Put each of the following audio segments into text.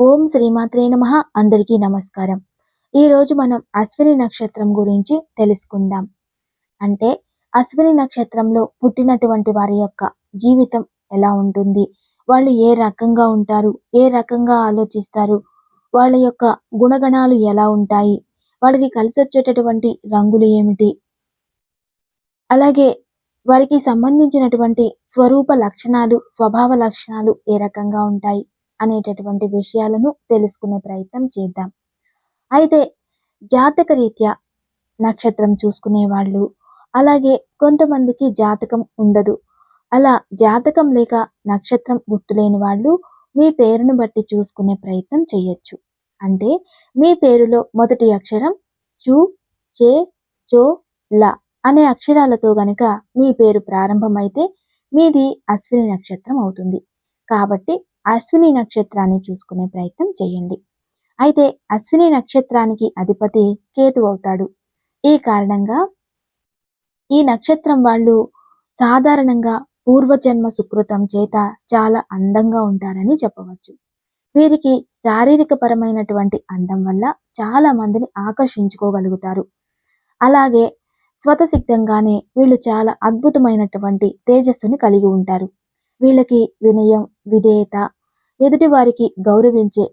ఓం శ్రీమాత్రే నమ. అందరికీ నమస్కారం. ఈరోజు మనం అశ్విని నక్షత్రం గురించి తెలుసుకుందాం. అంటే అశ్విని నక్షత్రంలో పుట్టినటువంటి వారి యొక్క జీవితం ఎలా ఉంటుంది? వాళ్ళు ఏ రకంగా ఉంటారు? ఏ రకంగా ఆలోచిస్తారు? వాళ్ళ యొక్క గుణగణాలు ఎలా ఉంటాయి? వాళ్ళకి కలిసి వచ్చేటటువంటి రంగులు ఏమిటి? అలాగే వారికి సంబంధించినటువంటి స్వరూప లక్షణాలు స్వభావ లక్షణాలు ఏ రకంగా ఉంటాయి? అనేటటువంటి విషయాలను తెలుసుకునే ప్రయత్నం చేద్దాం. అయితే జాతక రీత్యా నక్షత్రం చూసుకునే వాళ్ళు అలాగే కొంతమందికి జాతకం ఉండదు. అలా జాతకం లేక నక్షత్రం గుర్తులేని వాళ్ళు మీ పేరును బట్టి చూసుకునే ప్రయత్నం చేయొచ్చు. అంటే మీ పేరులో మొదటి అక్షరం చు చే చో ల అనే అక్షరాలతో గనక మీ పేరు ప్రారంభమైతే మీది అశ్విని నక్షత్రం అవుతుంది. కాబట్టి అశ్విని నక్షత్రాన్ని చూసుకునే ప్రయత్నం చేయండి. అయితే అశ్విని నక్షత్రానికి అధిపతి కేతు అవుతాడు. ఈ కారణంగా ఈ నక్షత్రం వాళ్ళు సాధారణంగా పూర్వజన్మ సుకృతం చేత చాలా అందంగా ఉంటారని చెప్పవచ్చు. వీరికి శారీరక పరమైనటువంటి అందం వల్ల చాలా మందిని ఆకర్షించుకోగలుగుతారు. అలాగే స్వతసిద్ధంగానే వీళ్ళు చాలా అద్భుతమైనటువంటి తేజస్సుని కలిగి ఉంటారు. వీళ్ళకి వినయం విధేయత ఎదుటి వారికి గౌరవించే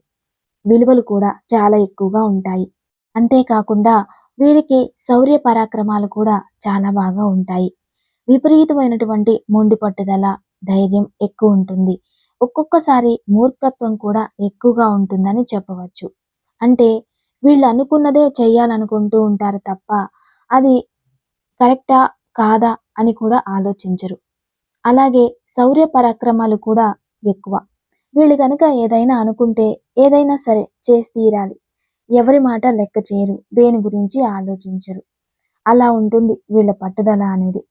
విలువలు కూడా చాలా ఎక్కువగా ఉంటాయి. అంతేకాకుండా వీరికి శౌర్య పరాక్రమాలు కూడా చాలా బాగా ఉంటాయి. విపరీతమైనటువంటి మొండి పట్టుదల ధైర్యం ఎక్కువ ఉంటుంది. ఒక్కొక్కసారి మూర్ఖత్వం కూడా ఎక్కువగా ఉంటుందని చెప్పవచ్చు. అంటే వీళ్ళు అనుకున్నదే చెయ్యాలనుకుంటూ ఉంటారు తప్ప అది కరెక్టా కాదా అని కూడా ఆలోచించరు. అలాగే శౌర్య పరాక్రమాలు కూడా ఎక్కువ. వీళ్ళు కనుక ఏదైనా అనుకుంటే ఏదైనా సరే చేసి తీరాలి. ఎవరి మాట లెక్క చేయరు దేని గురించి ఆలోచించరు. అలా ఉంటుంది వీళ్ళ పట్టుదల అనేది.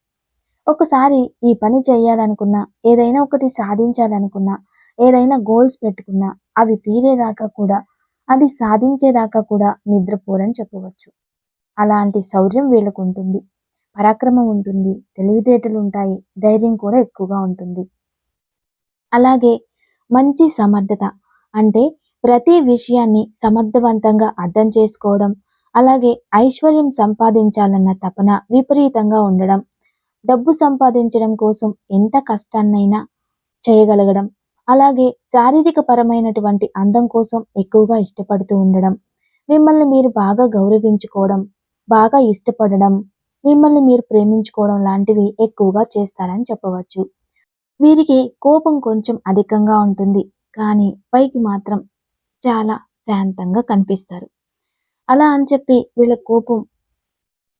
ఒకసారి ఈ పని చేయాలనుకున్నా ఏదైనా ఒకటి సాధించాలనుకున్నా ఏదైనా గోల్స్ పెట్టుకున్నా అవి తీరేదాకా కూడా అది సాధించేదాకా కూడా నిద్రపోరని చెప్పవచ్చు. అలాంటి శౌర్యం వీళ్ళకు ఉంటుంది. పరాక్రమం ఉంటుంది తెలివితేటలు ఉంటాయి ధైర్యం కూడా ఎక్కువగా ఉంటుంది. అలాగే మంచి సమర్థత అంటే ప్రతి విషయాన్ని సమర్థవంతంగా అర్థం చేసుకోవడం అలాగే ఐశ్వర్యం సంపాదించాలన్న తపన విపరీతంగా ఉండడం డబ్బు సంపాదించడం కోసం ఎంత కష్టాన్నైనా చేయగలగడం అలాగే శారీరక పరమైనటువంటి అందం కోసం ఎక్కువగా ఇష్టపడుతూ ఉండడం మిమ్మల్ని మీరు బాగా గౌరవించుకోవడం బాగా ఇష్టపడడం మిమ్మల్ని మీరు ప్రేమించుకోవడం లాంటివి ఎక్కువగా చేస్తారని చెప్పవచ్చు. వీరికి కోపం కొంచెం అధికంగా ఉంటుంది. కానీ పైకి మాత్రం చాలా శాంతంగా కనిపిస్తారు. అలా అని చెప్పి వీళ్ళ కోపం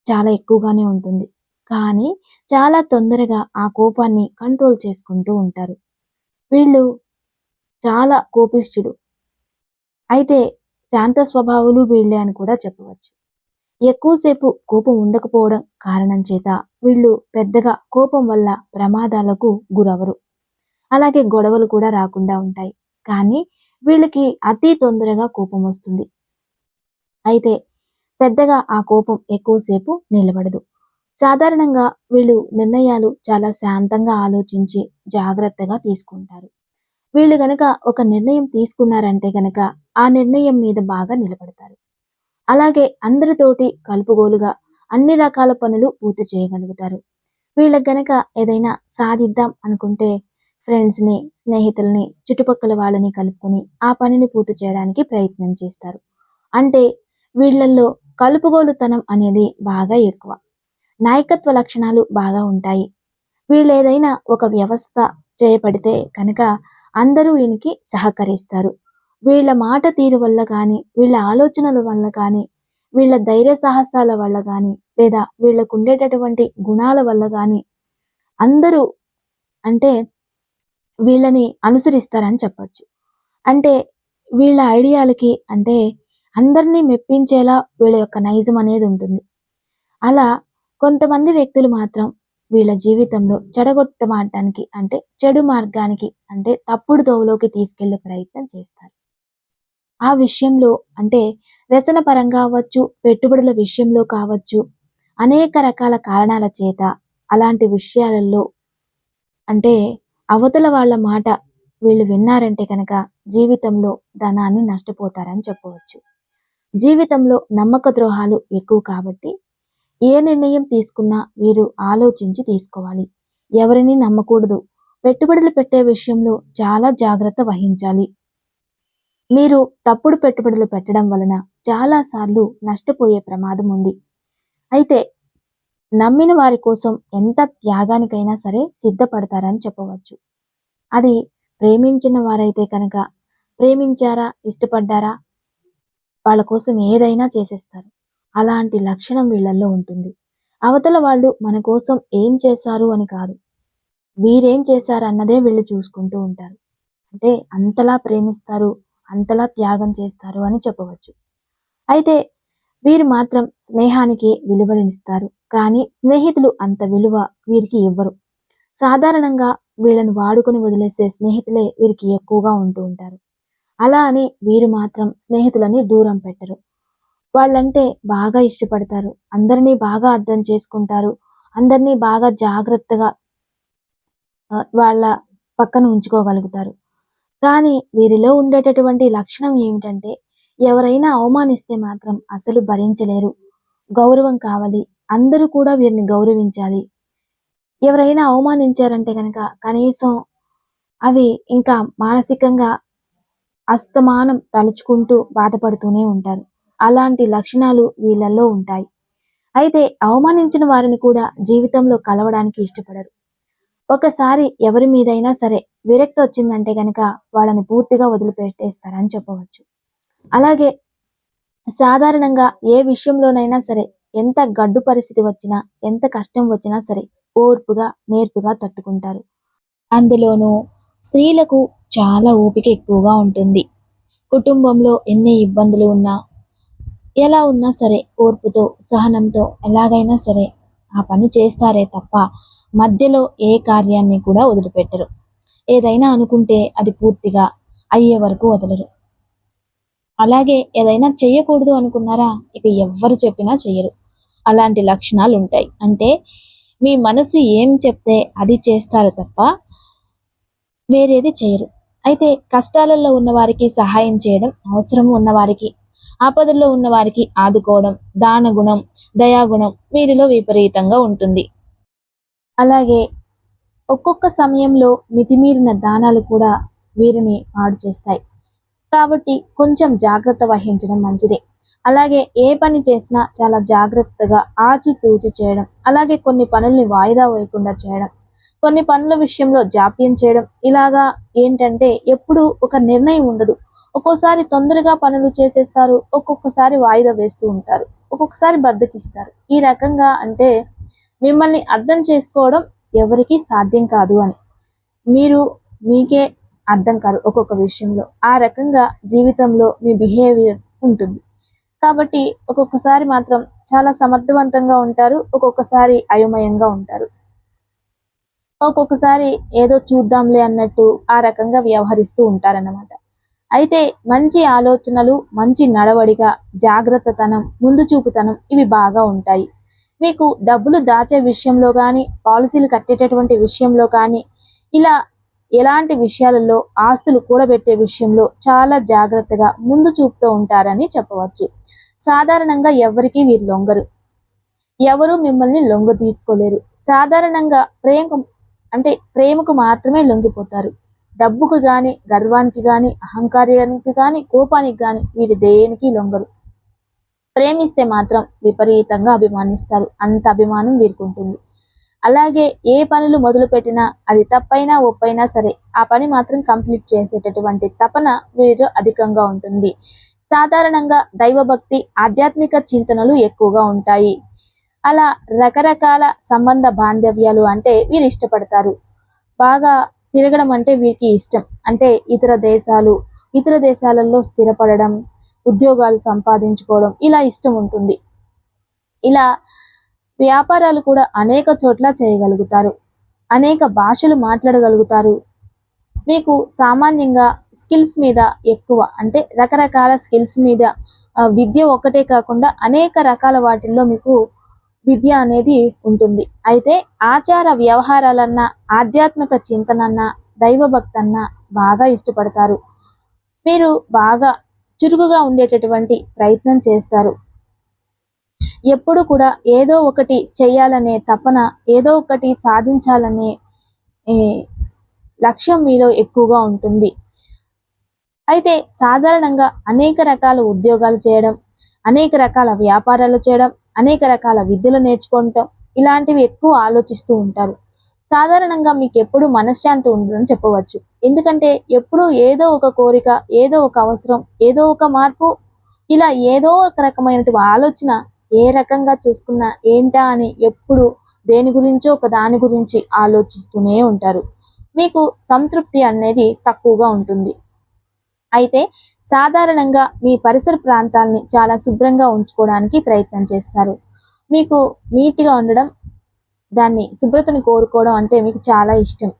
చాలా ఎక్కువగానే ఉంటుంది. కానీ చాలా తొందరగా ఆ కోపాన్ని కంట్రోల్ చేసుకుంటూ ఉంటారు. వీళ్ళు చాలా కోపిష్ఠుడు అయితే శాంత స్వభావులు వీళ్ళే అని కూడా చెప్పవచ్చు. ఎక్కువసేపు కోపం ఉండకపోవడం కారణం చేత వీళ్ళు పెద్దగా కోపం వల్ల ప్రమాదాలకు గురవరు. అలాగే గొడవలు కూడా రాకుండా ఉంటాయి. కానీ వీళ్ళకి అతి తొందరగా కోపం వస్తుంది. అయితే పెద్దగా ఆ కోపం ఎక్కువసేపు నిలబడదు. సాధారణంగా వీళ్ళు నిర్ణయాలు చాలా శాంతంగా ఆలోచించి జాగ్రత్తగా తీసుకుంటారు. వీళ్ళు గనక ఒక నిర్ణయం తీసుకున్నారంటే గనక ఆ నిర్ణయం మీద బాగా నిలబడతారు. అలాగే అందరితోటి కలుపుగోలుగా అన్ని రకాల పనులు పూర్తి చేయగలుగుతారు. వీళ్ళకి గనక ఏదైనా సాధిద్దాం అనుకుంటే ఫ్రెండ్స్ని స్నేహితుల్ని చుట్టుపక్కల వాళ్ళని కలుపుకొని ఆ పనిని పూర్తి చేయడానికి ప్రయత్నం చేస్తారు. అంటే వీళ్ళల్లో కలుపుగోలుతనం అనేది బాగా ఎక్కువ. నాయకత్వ లక్షణాలు బాగా ఉంటాయి. వీళ్ళు ఏదైనా ఒక వ్యవస్థ చేయబడితే కనుక అందరూ ఈయనకి సహకరిస్తారు. వీళ్ళ మాట తీరు వల్ల కానీ వీళ్ళ ఆలోచనల వల్ల కానీ వీళ్ళ ధైర్య సాహసాల వల్ల కానీ లేదా వీళ్ళకు ఉండేటటువంటి గుణాల వల్ల కానీ అందరూ అంటే వీళ్ళని అనుసరిస్తారని చెప్పచ్చు. అంటే వీళ్ళ ఐడియాలకి అంటే అందరినీ మెప్పించేలా వీళ్ళ యొక్క నైజం అనేది ఉంటుంది. అలా కొంతమంది వ్యక్తులు మాత్రం వీళ్ళ జీవితంలో చెడగొట్టమాడటానికి అంటే చెడు మార్గానికి అంటే తప్పుడు దోవలోకి తీసుకెళ్ళే ప్రయత్నం చేస్తారు. ఆ విషయంలో అంటే వ్యసన పరంగా అవ్వచ్చు పెట్టుబడుల విషయంలో కావచ్చు అనేక రకాల కారణాల చేత అలాంటి విషయాలలో అంటే అవతల వాళ్ళ మాట వీళ్ళు విన్నారంటే కనుక జీవితంలో ధనాన్ని నష్టపోతారని చెప్పవచ్చు. జీవితంలో నమ్మక ద్రోహాలు ఎక్కువ కాబట్టి ఏ నిర్ణయం తీసుకున్నా వీరు ఆలోచించి తీసుకోవాలి. ఎవరిని నమ్మకూడదు. పెట్టుబడులు పెట్టే విషయంలో చాలా జాగ్రత్త వహించాలి. మీరు తప్పుడు పెట్టుబడులు పెట్టడం వలన చాలాసార్లు నష్టపోయే ప్రమాదం ఉంది. అయితే నమ్మిన వారి కోసం ఎంత త్యాగానికైనా సరే సిద్ధపడతారని చెప్పవచ్చు. అది ప్రేమించిన వారైతే కనుక ప్రేమించారా ఇష్టపడ్డారా వాళ్ళ కోసం ఏదైనా చేసేస్తారు. అలాంటి లక్షణం వీళ్ళల్లో ఉంటుంది. అవతల వాళ్ళు మన కోసం ఏం చేశారు అని కాదు. వీరేం చేశారు అన్నదే వీళ్ళు చూసుకుంటూ ఉంటారు. అంటే అంతలా ప్రేమిస్తారు అంతలా త్యాగం చేస్తారు అని చెప్పవచ్చు. అయితే వీరు మాత్రం స్నేహానికి విలువలనిస్తారు. కానీ స్నేహితులు అంత విలువ వీరికి ఇవ్వరు. సాధారణంగా వీళ్ళని వాడుకొని వదిలేసే స్నేహితులే వీరికి ఎక్కువగా ఉంటూ ఉంటారు. అలా అని వీరు మాత్రం స్నేహితులని దూరం పెట్టరు. వాళ్ళంటే బాగా ఇష్టపడతారు. అందరినీ బాగా అర్థం చేసుకుంటారు. అందరినీ బాగా జాగ్రత్తగా వాళ్ళ పక్కన ఉంచుకోగలుగుతారు. కానీ వీరిలో ఉండేటటువంటి లక్షణం ఏమిటంటే ఎవరైనా అవమానిస్తే మాత్రం అసలు భరించలేరు. గౌరవం కావాలి. అందరూ కూడా వీరిని గౌరవించాలి. ఎవరైనా అవమానించారంటే కనుక కనీసం అవి ఇంకా మానసికంగా అస్తమానం తలుచుకుంటూ బాధపడుతూనే ఉంటారు. అలాంటి లక్షణాలు వీళ్ళల్లో ఉంటాయి. అయితే అవమానించిన వారిని కూడా జీవితంలో కలవడానికి ఇష్టపడరు. ఒకసారి ఎవరి మీదైనా సరే విరక్తి వచ్చిందంటే గనక వాళ్ళని పూర్తిగా వదిలిపెట్టేస్తారని చెప్పవచ్చు. అలాగే సాధారణంగా ఏ విషయంలోనైనా సరే ఎంత గడ్డు పరిస్థితి వచ్చినా ఎంత కష్టం వచ్చినా సరే ఓర్పుగా నేర్పుగా తట్టుకుంటారు. అందులోనూ స్త్రీలకు చాలా ఓపిక ఎక్కువగా ఉంటుంది. కుటుంబంలో ఎన్ని ఇబ్బందులు ఉన్నా ఎలా ఉన్నా సరే ఓర్పుతో సహనంతో ఎలాగైనా సరే ఆ పని చేస్తారే తప్ప మధ్యలో ఏ కార్యాన్ని కూడా వదిలిపెట్టరు. ఏదైనా అనుకుంటే అది పూర్తిగా అయ్యే వరకు వదలరు. అలాగే ఏదైనా చెయ్యకూడదు అనుకున్నారా ఇక ఎవ్వరు చెప్పినా చెయ్యరు. అలాంటి లక్షణాలు ఉంటాయి అంటే మీ మనసు ఏం చెప్తే అది చేస్తారు తప్ప వేరేది చేయరు అయితే కష్టాలలో ఉన్నవారికి సహాయం చేయడం అవసరం ఉన్నవారికి ఆపదల్లో ఉన్న వారికి ఆదుకోవడం దానగుణం దయాగుణం వీరిలో విపరీతంగా ఉంటుంది. అలాగే ఒక్కొక్క సమయంలో మితిమీరిన దానాలు కూడా వీరిని పాడు చేస్తాయి. కాబట్టి కొంచెం జాగ్రత్త వహించడం మంచిదే. అలాగే ఏ పని చేసినా చాలా జాగ్రత్తగా ఆచితూచి చేయడం అలాగే కొన్ని పనుల్ని వాయిదా వేయకుండా చేయడం కొన్ని పనుల విషయంలో జాప్యం చేయడం ఇలాగా ఏంటంటే ఎప్పుడు ఒక నిర్ణయం ఉండదు. ఒక్కోసారి తొందరగా పనులు చేసేస్తారు ఒక్కొక్కసారి వాయిదా వేస్తూ ఉంటారు ఒక్కొక్కసారి బద్దకిస్తారు. ఈ రకంగా అంటే మిమ్మల్ని అర్థం చేసుకోవడం ఎవరికి సాధ్యం కాదు అని. మీరు మీకే అర్థం కాదు ఒక్కొక్క విషయంలో. ఆ రకంగా జీవితంలో మీ బిహేవియర్ ఉంటుంది. కాబట్టి ఒక్కొక్కసారి మాత్రం చాలా సమర్థవంతంగా ఉంటారు ఒక్కొక్కసారి అయోమయంగా ఉంటారు. ఒక్కొక్కసారి ఏదో చూద్దాంలే అన్నట్టు ఆ రకంగా వ్యవహరిస్తూ ఉంటారన్నమాట. అయితే మంచి ఆలోచనలు మంచి నడవడిక జాగ్రత్తతనం ముందు చూపుతనం ఇవి బాగా ఉంటాయి. మీకు డబ్బులు దాచే విషయంలో కానీ పాలసీలు కట్టేటటువంటి విషయంలో కానీ ఇలా ఎలాంటి విషయాలలో ఆస్తులు కూడబెట్టే విషయంలో చాలా జాగ్రత్తగా ముందు చూపుతూ ఉంటారని చెప్పవచ్చు. సాధారణంగా ఎవరికీ వీరు లొంగరు. ఎవరు మిమ్మల్ని లొంగ తీసుకోలేరు. సాధారణంగా ప్రేమ అంటే ప్రేమకు మాత్రమే లొంగిపోతారు. డబ్బుకు గాని గర్వానికి గాని అహంకారానికి గాని కోపానికి గాని వీరి దేనికి లొంగరు. ప్రేమిస్తే మాత్రం విపరీతంగా అభిమానిస్తారు. అంత అభిమానం వీరుకుంటుంది అలాగే ఏ పనులు మొదలు పెట్టినా అది తప్పైనా ఒప్పైనా సరే ఆ పని మాత్రం కంప్లీట్ చేసేటటువంటి తపన వీరు అధికంగా ఉంటుంది. సాధారణంగా దైవభక్తి ఆధ్యాత్మిక చింతనలు ఎక్కువగా ఉంటాయి. అలా రకరకాల సంబంధ బాంధవ్యాలు అంటే వీరు ఇష్టపడతారు. బాగా తిరగడం అంటే వీరికి ఇష్టం. అంటే ఇతర దేశాలు ఇతర దేశాలలో స్థిరపడడం ఉద్యోగాలు సంపాదించుకోవడం ఇలా ఇష్టం ఉంటుంది. ఇలా వ్యాపారాలు కూడా అనేక చోట్ల చేయగలుగుతారు. అనేక భాషలు మాట్లాడగలుగుతారు. మీకు సామాన్యంగా స్కిల్స్ మీద ఎక్కువ అంటే రకరకాల స్కిల్స్ మీద విద్య ఒకటే కాకుండా అనేక రకాల వాటిల్లో మీకు విద్య అనేది ఉంటుంది. అయితే ఆచార వ్యవహారాలన్నా ఆధ్యాత్మిక చింతనన్నా దైవభక్తన్నా బాగా ఇష్టపడతారు. మీరు బాగా చురుకుగా ఉండేటటువంటి ప్రయత్నం చేస్తారు. ఎప్పుడు కూడా ఏదో ఒకటి చేయాలనే తపన ఏదో ఒకటి సాధించాలనే లక్ష్యం మీలో ఎక్కువగా ఉంటుంది. అయితే సాధారణంగా అనేక రకాల ఉద్యోగాలు చేయడం అనేక రకాల వ్యాపారాలు చేయడం అనేక రకాల విద్యలు నేర్చుకోవటం ఇలాంటివి ఎక్కువ ఆలోచిస్తూ ఉంటారు. సాధారణంగా మీకు ఎప్పుడు మనశ్శాంతి ఉండదని చెప్పవచ్చు. ఎందుకంటే ఎప్పుడు ఏదో ఒక కోరిక ఏదో ఒక అవసరం ఏదో ఒక మార్పు ఇలా ఏదో ఒక రకమైనటువంటి ఆలోచన ఏ రకంగా చూసుకున్నా ఏంటా అని ఎప్పుడు దేని గురించో ఒక దాని గురించి ఆలోచిస్తూనే ఉంటారు. మీకు సంతృప్తి అనేది తక్కువగా ఉంటుంది. అయితే సాధారణంగా మీ పరిసర ప్రాంతాలని చాలా శుభ్రంగా ఉంచుకోవడానికి ప్రయత్నం చేస్తారు. మీకు నీట్గా ఉండడం దాన్ని శుభ్రతను కోరుకోవడం అంటే మీకు చాలా ఇష్టం.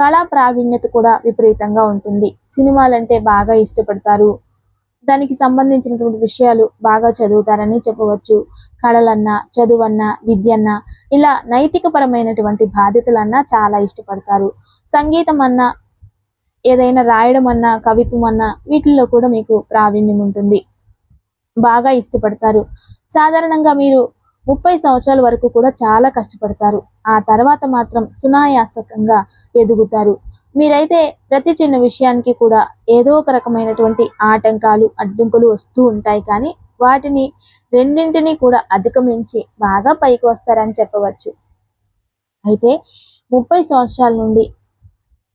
కళా ప్రావీణ్యత కూడా విపరీతంగా ఉంటుంది. సినిమాలంటే బాగా ఇష్టపడతారు. దానికి సంబంధించినటువంటి విషయాలు బాగా చదువుతారని చెప్పవచ్చు. కళలన్నా చదువన్నా విద్యన్నా ఇలా నైతికపరమైనటువంటి బాధ్యతలన్నా చాలా ఇష్టపడతారు. సంగీతం అన్నా ఏదైనా రాయడం అన్నా కవిత్వం అన్నా వీటిల్లో కూడా మీకు ప్రావీణ్యం ఉంటుంది. బాగా ఇష్టపడతారు. సాధారణంగా మీరు ముప్పై సంవత్సరాల వరకు కూడా చాలా కష్టపడతారు. ఆ తర్వాత మాత్రం సునాయాసకంగా ఎదుగుతారు. మీరైతే ప్రతి చిన్న విషయానికి కూడా ఏదో ఒక రకమైనటువంటి ఆటంకాలు అడ్డంకులు వస్తూ ఉంటాయి కానీ వాటిని రెండింటినీ కూడా అధిగమించి బాగా పైకి వస్తారని చెప్పవచ్చు. అయితే ముప్పై సంవత్సరాల నుండి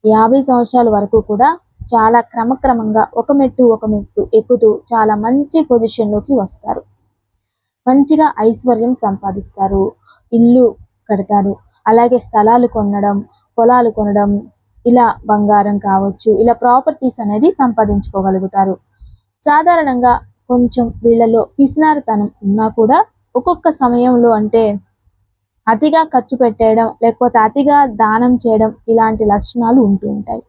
యాభై సంవత్సరాల వరకు కూడా చాలా క్రమక్రమంగా ఒక మెట్టు ఒక మెట్టు ఎక్కుతూ చాలా మంచి పొజిషన్లోకి వస్తారు. మంచిగా ఐశ్వర్యం సంపాదిస్తారు. ఇల్లు కడతారు. అలాగే స్థలాలు కొనడం పొలాలు కొనడం ఇలా బంగారం కావచ్చు ఇలా ప్రాపర్టీస్ అనేది సంపాదించుకోగలుగుతారు. సాధారణంగా కొంచెం వీళ్ళలో పిసినారితనం ఉన్నా కూడా ఒక్కొక్క సమయంలో అంటే అతిగా ఖర్చు పెట్టేయడం లేకపోతే అతిగా దానం చేయడం ఇలాంటి లక్షణాలు ఉంటూ ఉంటాయి.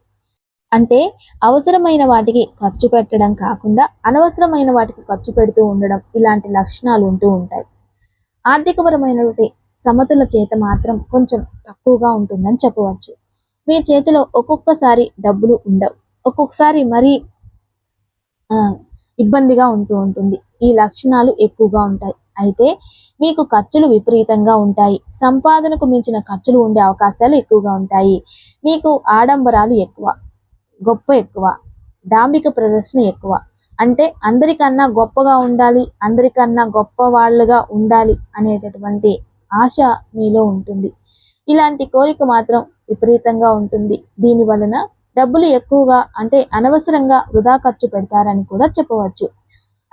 అంటే అవసరమైన వాటికి ఖర్చు పెట్టడం కాకుండా అనవసరమైన వాటికి ఖర్చు పెడుతూ ఉండడం ఇలాంటి లక్షణాలు ఉంటూ ఉంటాయి. ఆర్థికపరమైనటువంటి సమతుల చేత మాత్రం కొంచెం తక్కువగా ఉంటుందని చెప్పవచ్చు. మీ చేతిలో ఒక్కొక్కసారి డబ్బులు ఉండవు. ఒక్కొక్కసారి మరీ ఇబ్బందిగా ఉంటూ ఉంటుంది. ఈ లక్షణాలు ఎక్కువగా ఉంటాయి. అయితే మీకు ఖర్చులు విపరీతంగా ఉంటాయి. సంపాదనకు మించిన ఖర్చులు ఉండే అవకాశాలు ఎక్కువగా ఉంటాయి. మీకు ఆడంబరాలు ఎక్కువ గొప్ప ఎక్కువ డాంబిక ప్రదర్శన ఎక్కువ. అంటే అందరికన్నా గొప్పగా ఉండాలి అందరికన్నా గొప్ప వాళ్ళుగా ఉండాలి అనేటటువంటి ఆశ మీలో ఉంటుంది. ఇలాంటి కోరిక మాత్రం విపరీతంగా ఉంటుంది. దీని వలన డబ్బులు ఎక్కువగా అంటే అనవసరంగా వృధా ఖర్చు పెడతారని కూడా చెప్పవచ్చు.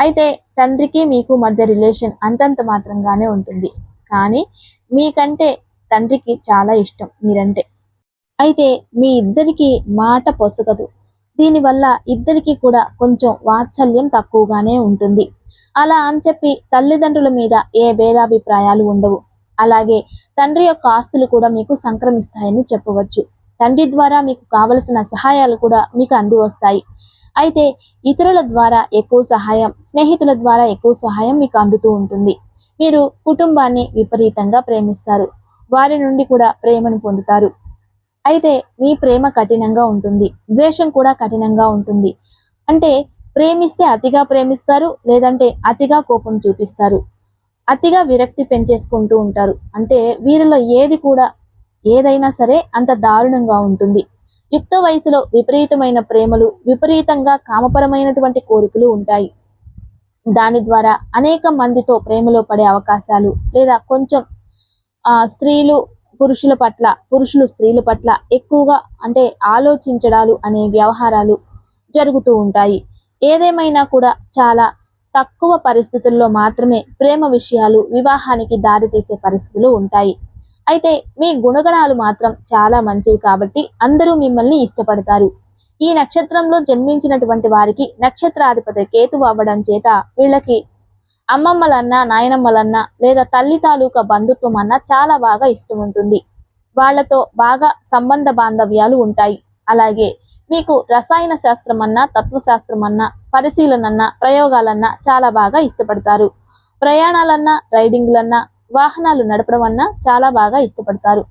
అయితే తండ్రికి మీకు మధ్య రిలేషన్ అంతంత మాత్రంగానే ఉంటుంది. కానీ మీకంటే తండ్రికి చాలా ఇష్టం మీరంటే. అయితే మీ ఇద్దరికి మాట పొసగదు. దీనివల్ల ఇద్దరికి కూడా కొంచెం వాత్సల్యం తక్కువగానే ఉంటుంది. అలా అని చెప్పి తల్లిదండ్రుల మీద ఏ భేదాభిప్రాయాలు ఉండవు. అలాగే తండ్రి యొక్క ఆస్తులు కూడా మీకు సంక్రమిస్తాయని చెప్పవచ్చు. తండ్రి ద్వారా మీకు కావలసిన సహాయాలు కూడా మీకు అంది వస్తాయి అయితే ఇతరుల ద్వారా ఎక్కువ సహాయం స్నేహితుల ద్వారా ఎక్కువ సహాయం మీకు అందుతూ ఉంటుంది. మీరు కుటుంబాన్ని విపరీతంగా ప్రేమిస్తారు. వారి నుండి కూడా ప్రేమను పొందుతారు. అయితే మీ ప్రేమ కఠినంగా ఉంటుంది. ద్వేషం కూడా కఠినంగా ఉంటుంది. అంటే ప్రేమిస్తే అతిగా ప్రేమిస్తారు లేదంటే అతిగా కోపం చూపిస్తారు. అతిగా విరక్తి పెంచేసుకుంటూ ఉంటారు. అంటే వీరిలో ఏది కూడా ఏదైనా సరే అంత దారుణంగా ఉంటుంది. యుక్త వయసులో విపరీతమైన ప్రేమలు విపరీతంగా కామపరమైనటువంటి కోరికలు ఉంటాయి. దాని ద్వారా అనేక మందితో ప్రేమలో పడే అవకాశాలు లేదా కొంచెం స్త్రీలు పురుషుల పట్ల పురుషులు స్త్రీల పట్ల ఎక్కువగా అంటే ఆలోచించడాలు అనే వ్యవహారాలు జరుగుతూ ఉంటాయి. ఏదేమైనా కూడా చాలా తక్కువ పరిస్థితుల్లో మాత్రమే ప్రేమ విషయాలు వివాహానికి దారితీసే పరిస్థితులు ఉంటాయి. అయితే మీ గుణగణాలు మాత్రం చాలా మంచివి కాబట్టి అందరూ మిమ్మల్ని ఇష్టపడతారు. ఈ నక్షత్రంలో జన్మించినటువంటి వారికి నక్షత్రాధిపతి కేతువు అవ్వడం చేత వీళ్ళకి అమ్మమ్మలన్నా నాయనమ్మలన్నా లేదా తల్లి తాలూకా బంధుత్వం అన్నా చాలా బాగా ఇష్టం ఉంటుంది. వాళ్ళతో బాగా సంబంధ బాంధవ్యాలు ఉంటాయి. అలాగే మీకు రసాయన శాస్త్రం అన్నా తత్వశాస్త్రం అన్నా పరిశీలనన్నా ప్రయోగాలన్నా చాలా బాగా ఇష్టపడతారు. ప్రయాణాలన్నా రైడింగ్లన్నా వాహనాలు నడపడం వలన చాలా బాగా ఇష్టపడతారు.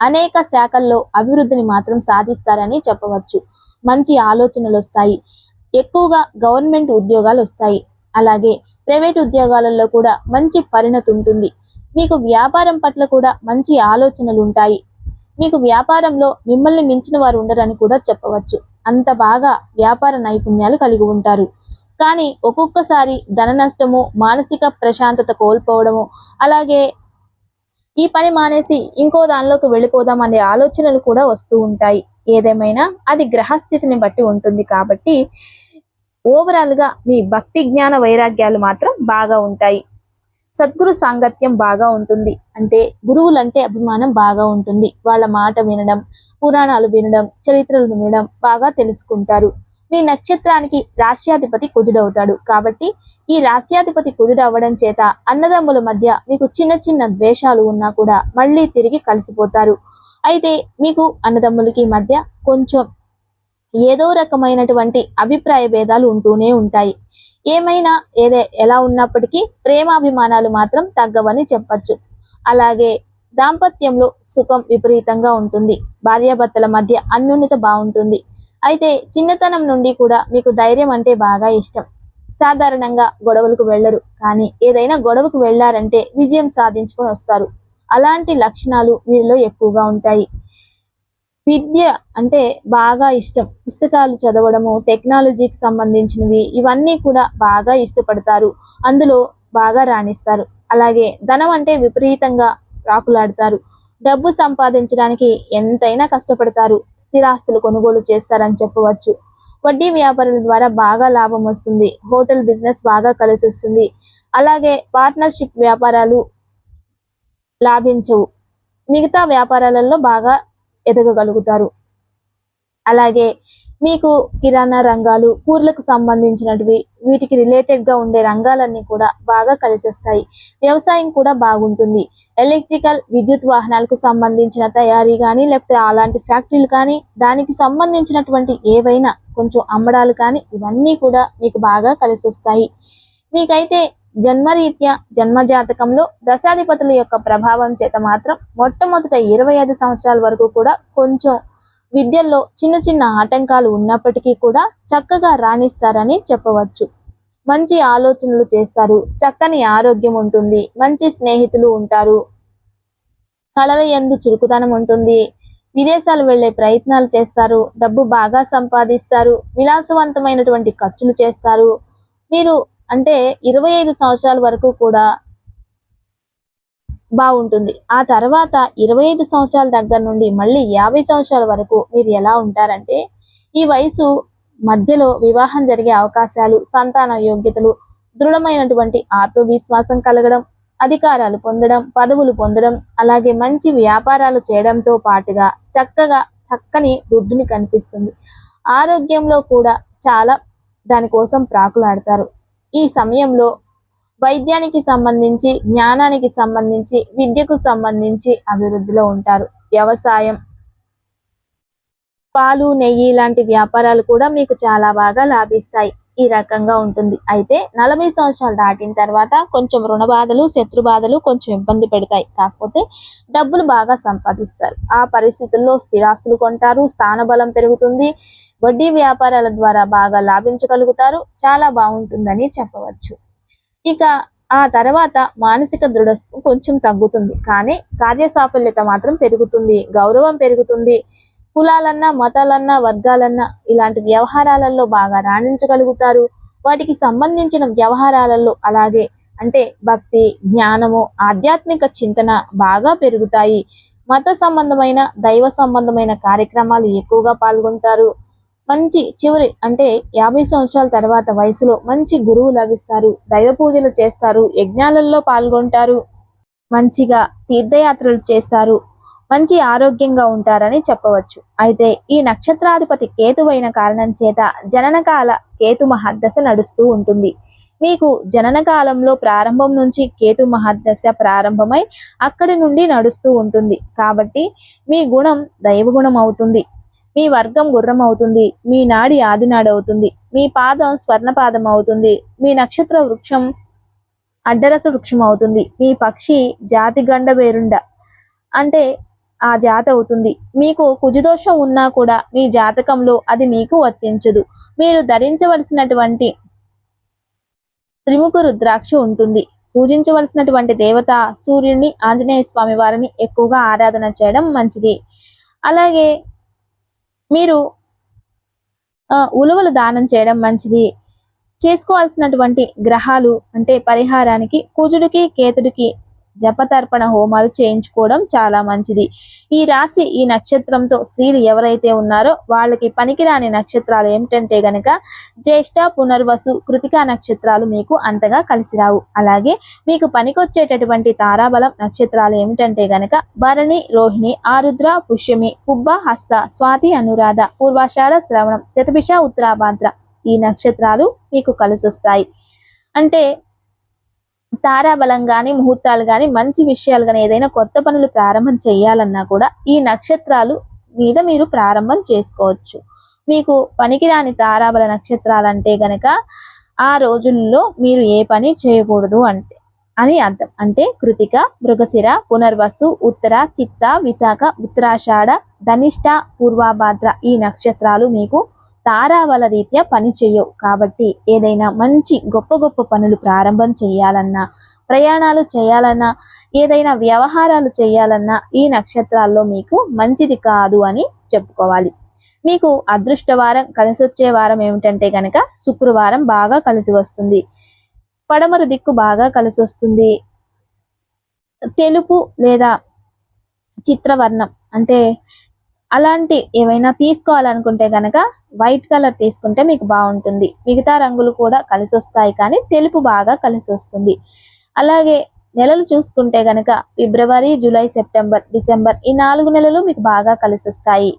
అనేక శాఖల్లో అభివృద్ధిని మాత్రం సాధిస్తారని చెప్పవచ్చు. మంచి ఆలోచనలు వస్తాయి ఎక్కువగా గవర్నమెంట్ ఉద్యోగాలు వస్తాయి అలాగే ప్రైవేట్ ఉద్యోగాలలో కూడా మంచి పరిణతి ఉంటుంది. మీకు వ్యాపారం పట్ల కూడా మంచి ఆలోచనలు ఉంటాయి మీకు వ్యాపారంలో మిమ్మల్ని మించిన వారు ఉండరని కూడా చెప్పవచ్చు. అంత బాగా వ్యాపార నైపుణ్యాలు కలిగి ఉంటారు. కానీ ఒక్కొక్కసారి ధన నష్టము మానసిక ప్రశాంతత కోల్పోవడము అలాగే ఈ పని మానేసి ఇంకో దానిలోకి వెళ్ళిపోదాం అనే ఆలోచనలు కూడా వస్తూ ఉంటాయి. ఏదేమైనా అది గ్రహస్థితిని బట్టి ఉంటుంది కాబట్టి ఓవరాల్గా మీ భక్తి జ్ఞాన వైరాగ్యాలు మాత్రం బాగా ఉంటాయి. సద్గురు సాంగత్యం బాగా ఉంటుంది. అంటే గురువులంటే అభిమానం బాగా ఉంటుంది. వాళ్ళ మాట వినడం పురాణాలు వినడం చరిత్రలు వినడం బాగా తెలుసుకుంటారు. మీ నక్షత్రానికి రాశ్యాధిపతి కుజుడవుతాడు. కాబట్టి ఈ రాశ్యాధిపతి కుజుడవ్వడం చేత అన్నదమ్ముల మధ్య మీకు చిన్న చిన్న ద్వేషాలు ఉన్నా కూడా మళ్ళీ తిరిగి కలిసిపోతారు. అయితే మీకు అన్నదమ్ములకి మధ్య కొంచెం ఏదో రకమైనటువంటి అభిప్రాయ భేదాలు ఉంటూనే ఉంటాయి. ఏమైనా ఏదే ఎలా ఉన్నప్పటికీ ప్రేమాభిమానాలు మాత్రం తగ్గవని చెప్పచ్చు. అలాగే దాంపత్యంలో సుఖం విపరీతంగా ఉంటుంది. భార్యాభర్తల మధ్య అన్యోన్యత బాగుంటుంది. అయితే చిన్నతనం నుండి కూడా మీకు ధైర్యం అంటే బాగా ఇష్టం. సాధారణంగా గొడవలకు వెళ్ళరు. కానీ ఏదైనా గొడవకు వెళ్ళారంటే విజయం సాధించుకొని వస్తారు. అలాంటి లక్షణాలు వీరిలో ఎక్కువగా ఉంటాయి. విద్య అంటే బాగా ఇష్టం. పుస్తకాలు చదవడము టెక్నాలజీకి సంబంధించినవి ఇవన్నీ కూడా బాగా ఇష్టపడతారు. అందులో బాగా రాణిస్తారు. అలాగే ధనం అంటే విపరీతంగా రాకులాడతారు. డబ్బు సంపాదించడానికి ఎంతైనా కష్టపడతారు. స్థిరాస్తులు కొనుగోలు చేస్తారని చెప్పవచ్చు. వడ్డీ వ్యాపారుల ద్వారా బాగా లాభం వస్తుంది. హోటల్ బిజినెస్ బాగా కలిసి వస్తుంది. అలాగే పార్ట్నర్షిప్ వ్యాపారాలు లాభించవు. మిగతా వ్యాపారాలలో బాగా ఎదగగలుగుతారు. అలాగే మీకు కిరాణా రంగాలు కూరలకు సంబంధించినటివి వీటికి రిలేటెడ్గా ఉండే రంగాలన్నీ కూడా బాగా కలిసి వస్తాయి వ్యవసాయం కూడా బాగుంటుంది. ఎలక్ట్రికల్ విద్యుత్ వాహనాలకు సంబంధించిన తయారీ కానీ లేకపోతే అలాంటి ఫ్యాక్టరీలు కానీ దానికి సంబంధించినటువంటి ఏవైనా కొంచెం అమ్మడాలు కానీ ఇవన్నీ కూడా మీకు బాగా కలిసి వస్తాయి మీకైతే జన్మరీత్యా జన్మ జాతకంలో దశాధిపతుల యొక్క ప్రభావం చేత మాత్రం మొట్టమొదట ఇరవై ఐదు సంవత్సరాల వరకు కూడా కొంచెం విద్యల్లో చిన్న చిన్న ఆటంకాలు ఉన్నప్పటికీ కూడా చక్కగా రాణిస్తారని చెప్పవచ్చు. మంచి ఆలోచనలు చేస్తారు. చక్కని ఆరోగ్యం ఉంటుంది. మంచి స్నేహితులు ఉంటారు. కళల ఎందు చురుకుతనం ఉంటుంది. విదేశాలు వెళ్ళే ప్రయత్నాలు చేస్తారు. డబ్బు బాగా సంపాదిస్తారు. విలాసవంతమైనటువంటి ఖర్చులు చేస్తారు. మీరు అంటే ఇరవై ఐదు సంవత్సరాల వరకు కూడా బాగుంటుంది. ఆ తర్వాత ఇరవై ఐదు సంవత్సరాల దగ్గర నుండి మళ్ళీ యాభై సంవత్సరాల వరకు మీరు ఎలా ఉంటారంటే ఈ వయసు మధ్యలో వివాహం జరిగే అవకాశాలు సంతాన యోగ్యతలు దృఢమైనటువంటి ఆత్మవిశ్వాసం కలగడం అధికారాలు పొందడం పదవులు పొందడం అలాగే మంచి వ్యాపారాలు చేయడంతో పాటుగా చక్కగా చక్కని వృద్ధుని కనిపిస్తుంది. ఆరోగ్యంలో కూడా చాలా దానికోసం ప్రాకులాడతారు. ఈ సమయంలో వైద్యానికి సంబంధించి జ్ఞానానికి సంబంధించి విద్యకు సంబంధించి అభివృద్ధిలో ఉంటారు. వ్యవసాయం పాలు నెయ్యి లాంటి వ్యాపారాలు కూడా మీకు చాలా బాగా లాభిస్తాయి. ఈ రకంగా ఉంటుంది. అయితే నలభై సంవత్సరాలు దాటిన తర్వాత కొంచెం రుణ బాధలు శత్రు బాధలు కొంచెం ఇబ్బంది పెడతాయి. కాకపోతే డబ్బులు బాగా సంపాదిస్తారు. ఆ పరిస్థితుల్లో స్థిరాస్తులు కొంటారు స్థానబలం పెరుగుతుంది వడ్డీ వ్యాపారాల ద్వారా బాగా లాభించగలుగుతారు. చాలా బాగుంటుందని చెప్పవచ్చు. ఇక ఆ తర్వాత మానసిక దృఢత్వం కొంచెం తగ్గుతుంది. కానీ కార్యసాఫల్యత మాత్రం పెరుగుతుంది. గౌరవం పెరుగుతుంది. కులాలన్నా మతాలన్నా వర్గాలన్నా ఇలాంటి వ్యవహారాలలో బాగా రాణించగలుగుతారు. వాటికి సంబంధించిన వ్యవహారాలలో అలాగే అంటే భక్తి జ్ఞానము ఆధ్యాత్మిక చింతన బాగా పెరుగుతాయి. మత సంబంధమైన దైవ సంబంధమైన కార్యక్రమాలు ఎక్కువగా పాల్గొంటారు. మంచి చివరి అంటే యాభై సంవత్సరాల తర్వాత వయసులో మంచి గురువు లభిస్తారు. దైవ పూజలు చేస్తారు. యజ్ఞాలలో పాల్గొంటారు. మంచిగా తీర్థయాత్రలు చేస్తారు. మంచి ఆరోగ్యంగా ఉంటారని చెప్పవచ్చు. అయితే ఈ నక్షత్రాధిపతి కేతువైన కారణం చేత జననకాల కేతు మహాదశ నడుస్తూ ఉంటుంది. మీకు జనన కాలంలో ప్రారంభం నుంచి కేతు మహాదశ ప్రారంభమై అక్కడి నుండి నడుస్తూ ఉంటుంది. కాబట్టి మీ గుణం దైవగుణం అవుతుంది. మీ వర్గం గుర్రం అవుతుంది మీ నాడి ఆదినాడు అవుతుంది మీ పాదం స్వర్ణపాదం అవుతుంది మీ నక్షత్ర వృక్షం అడ్డరస వృక్షం అవుతుంది మీ పక్షి జాతి గండ వేరుండ అంటే ఆ జాత అవుతుంది. మీకు కుజదోషం ఉన్నా కూడా మీ జాతకంలో అది మీకు వర్తించదు. మీరు ధరించవలసినటువంటి త్రిముఖ రుద్రాక్ష ఉంటుంది. పూజించవలసినటువంటి దేవత సూర్యుని ఆంజనేయ స్వామి వారిని ఎక్కువగా ఆరాధన చేయడం మంచిది. అలాగే మీరు ఉలువలు దానం చేయడం మంచిది. చేసుకోవాల్సినటువంటి గ్రహాలు అంటే పరిహారానికి కుజుడికి కేతుడికి జపతర్పణ హోమాలు చేయించుకోవడం చాలా మంచిది. ఈ రాశి ఈ నక్షత్రంతో స్త్రీలు ఎవరైతే ఉన్నారో వాళ్ళకి పనికిరాని నక్షత్రాలు ఏమిటంటే గనక జ్యేష్ఠ పునర్వసు కృతికా నక్షత్రాలు మీకు అంతగా కలిసి రావు. అలాగే మీకు పనికొచ్చేటటువంటి తారాబలం నక్షత్రాలు ఏమిటంటే గనక భరణి రోహిణి ఆరుద్ర పుష్యమి పుబ్బ హస్త స్వాతి అనురాధ పూర్వాషాఢ శ్రవణం శతభిష ఉత్తరాభాద్ర ఈ నక్షత్రాలు మీకు కలిసొస్తాయి. అంటే తారాబలం కానీ ముహూర్తాలు కానీ మంచి విషయాలు కానీ ఏదైనా కొత్త పనులు ప్రారంభం చేయాలన్నా కూడా ఈ నక్షత్రాలు మీద మీరు ప్రారంభం చేసుకోవచ్చు. మీకు పనికిరాని తారాబల నక్షత్రాలు అంటే గనక ఆ రోజుల్లో మీరు ఏ పని చేయకూడదు అంటే అని అర్థం. అంటే కృతిక మృగశిర పునర్వసు ఉత్తర చిత్త విశాఖ ఉత్తరాషాఢ ధనిష్ట పూర్వాభాద్ర ఈ నక్షత్రాలు మీకు తారావల రీత్యా పని చేయవు కాబట్టి ఏదైనా మంచి గొప్ప గొప్ప పనులు ప్రారంభం చేయాలన్నా ప్రయాణాలు చేయాలన్నా ఏదైనా వ్యవహారాలు చేయాలన్నా ఈ నక్షత్రాల్లో మీకు మంచిది కాదు అని చెప్పుకోవాలి. మీకు అదృష్ట వారం కలిసి వచ్చే వారం ఏమిటంటే గనక శుక్రవారం బాగా కలిసి వస్తుంది. పడమరు దిక్కు బాగా కలిసి వస్తుంది. తెలుపు లేదా చిత్రవర్ణం అంటే అలాంటి ఏవైనా తీసుకోవాలనుకుంటే కనుక వైట్ కలర్ తీసుకుంటే మీకు బాగుంటుంది. మిగతా రంగులు కూడా కలిసి వస్తాయి కానీ తెలుపు బాగా కలిసి వస్తుంది. అలాగే నెలలు చూసుకుంటే గనక ఫిబ్రవరి జూలై సెప్టెంబర్ డిసెంబర్ ఈ నాలుగు నెలలు మీకు బాగా కలిసి వస్తాయి.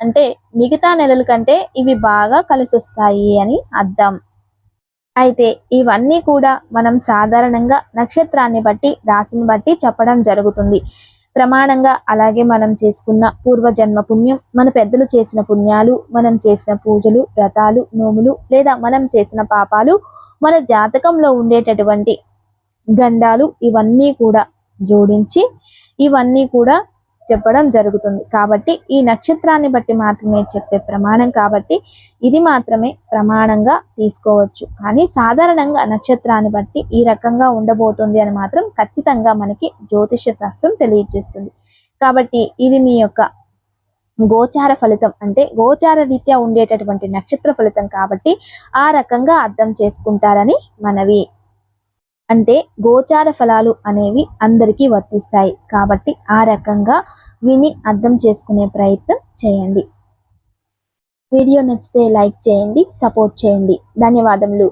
అంటే మిగతా నెలల కంటే ఇవి బాగా కలిసి వస్తాయి అని అర్థం. అయితే ఇవన్నీ కూడా మనం సాధారణంగా నక్షత్రాన్ని బట్టి రాశిని బట్టి చెప్పడం జరుగుతుంది. ప్రమాణంగా అలాగే మనం చేసుకున్న పూర్వజన్మ పుణ్యం మన పెద్దలు చేసిన పుణ్యాలు మనం చేసిన పూజలు వ్రతాలు నోములు లేదా మనం చేసిన పాపాలు మన జాతకంలో ఉండేటటువంటి గండాలు ఇవన్నీ కూడా జోడించి ఇవన్నీ కూడా చెప్పడం జరుగుతుంది. కాబట్టి ఈ నక్షత్రాన్ని బట్టి మాత్రమే చెప్పే ప్రమాణం కాబట్టి ఇది మాత్రమే ప్రమాణంగా తీసుకోవచ్చు. కానీ సాధారణంగా నక్షత్రాన్ని బట్టి ఈ రకంగా ఉండబోతుంది అని మాత్రం ఖచ్చితంగా మనకి జ్యోతిష్య శాస్త్రం తెలియజేస్తుంది. కాబట్టి ఇది మీ యొక్క గోచార ఫలితం అంటే గోచార రీత్యా ఉండేటటువంటి నక్షత్ర ఫలితం కాబట్టి ఆ రకంగా అర్థం చేసుకుంటారని మనవి. అంటే గోచార ఫలాలు అనేవి అందరికీ వర్తిస్తాయి. కాబట్టి ఆ రకంగా విని అర్థం చేసుకునే ప్రయత్నం చేయండి. వీడియో నచ్చితే లైక్ చేయండి సపోర్ట్ చేయండి. ధన్యవాదములు.